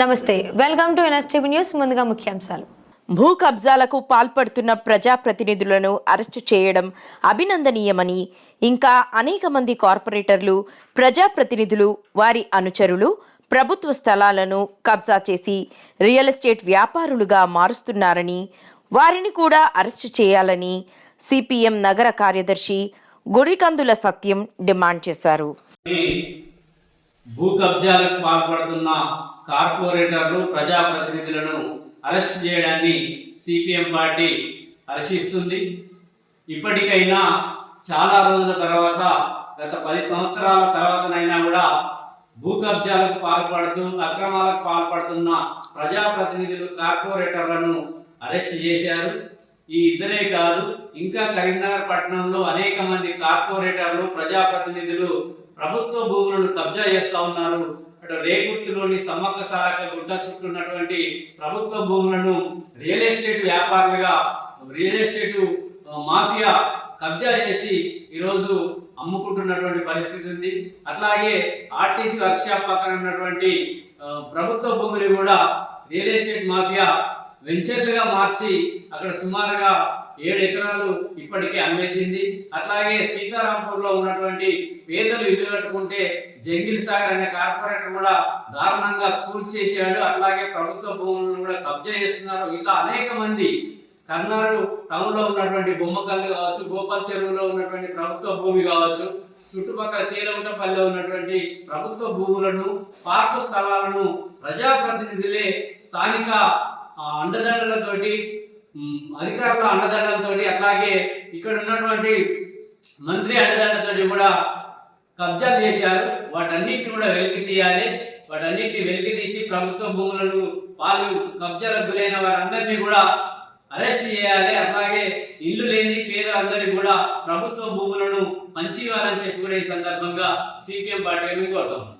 నమస్తే welcome to NSTV news ముందుగా ముఖ్యాంశాలు. భూ కబ్జాలకు పాల్పడుతున్న ప్రజాప్రతినిధులను అరెస్టు చేయడం అభినందనీయమని ఇంకా అనేక మంది కార్పొరేటర్లు ప్రజాప్రతినిధులు వారి అనుచరులు ప్రభుత్వ స్థలాలను కబ్జా చేసి రియల్ ఎస్టేట్ వ్యాపారులుగా మారుస్తున్నారని వారిని కూడా అరెస్టు చేయాలని సిపిఎం నగర కార్యదర్శి గుడికందుల సత్యం డిమాండ్ చేశారు. భూ కబ్జాలకు పాల్పడుతున్న కార్పొరేటర్లు ప్రజాప్రతినిధులను అరెస్ట్ చేయడాన్ని సిపిఎం పార్టీ హర్షిస్తుంది. ఇప్పటికైనా చాలా రోజుల తర్వాత గత పది సంవత్సరాల తర్వాతనైనా కూడా భూ కబ్జాలకు పాల్పడుతూ అక్రమాలకు పాల్పడుతున్న ప్రజాప్రతినిధులు కార్పొరేటర్లను అరెస్ట్ చేశారు. ఈ ఇద్దరే కాదు ఇంకా కరీంనగర్ పట్టణంలో అనేక మంది కార్పొరేటర్లు ప్రజాప్రతినిధులు ప్రభుత్వ భూములను కబ్జా చేస్తా ఉన్నారు. అటు రేగుర్తిలోని సమ్మక్క సారక గుట్ట చుట్టూ ఉన్నటువంటి ప్రభుత్వ భూములను రియల్ ఎస్టేట్ వ్యాపారులుగా రియల్ ఎస్టేట్ మాఫియా కబ్జా చేసి ఈరోజు అమ్ముకుంటున్నటువంటి పరిస్థితి ఉంది. అట్లాగే ఆర్టీసీ వర్క్షాప్ పక్కన ఉన్నటువంటి ప్రభుత్వ భూమిని కూడా రియల్ ఎస్టేట్ మాఫియా వెంచర్లుగా మార్చి అక్కడ సుమారుగా ఏడు ఎకరాలు ఇప్పటికే అమ్మేసింది. అట్లాగే సీతారాంపూర్లో ఉన్నటువంటి పేదలు ఇల్లు కట్టుకుంటే జంగిల్ సాగర్ అనే కార్పొరేటర్ కూడా దారుణంగా కూల్చేసాడు అట్లాగే ప్రభుత్వ భూములను కూడా కబ్జా చేస్తున్నారు. ఇలా అనేక మంది కర్నాడు టౌన్లో ఉన్నటువంటి బొమ్మకల్లు కావచ్చు గోపాల్ చెరువులో ఉన్నటువంటి ప్రభుత్వ భూమి కావచ్చు చుట్టుపక్కల తీరగుంటపల్లిలో ఉన్నటువంటి ప్రభుత్వ భూములను పార్కు స్థలాలను ప్రజాప్రతినిధులే స్థానిక అండదండలతోటి అధికారుల అండదండలతోటి అట్లాగే ఇక్కడ ఉన్నటువంటి మంత్రి అండదండలతోటి కూడా కబ్జాలు చేశారు. వాటన్నిటిని కూడా వెలికి తీయాలి. వాటన్నిటిని వెలికి తీసి ప్రభుత్వ భూములను వారు కబ్జాలకు గురైన వారందరినీ కూడా అరెస్ట్ చేయాలి. అట్లాగే ఇల్లు లేని పేదలందరినీ కూడా ప్రభుత్వ భూములను పంచివ్వాలని చెప్పి కూడా ఈ సందర్భంగా సిపిఎం పార్టీ కోరుతాం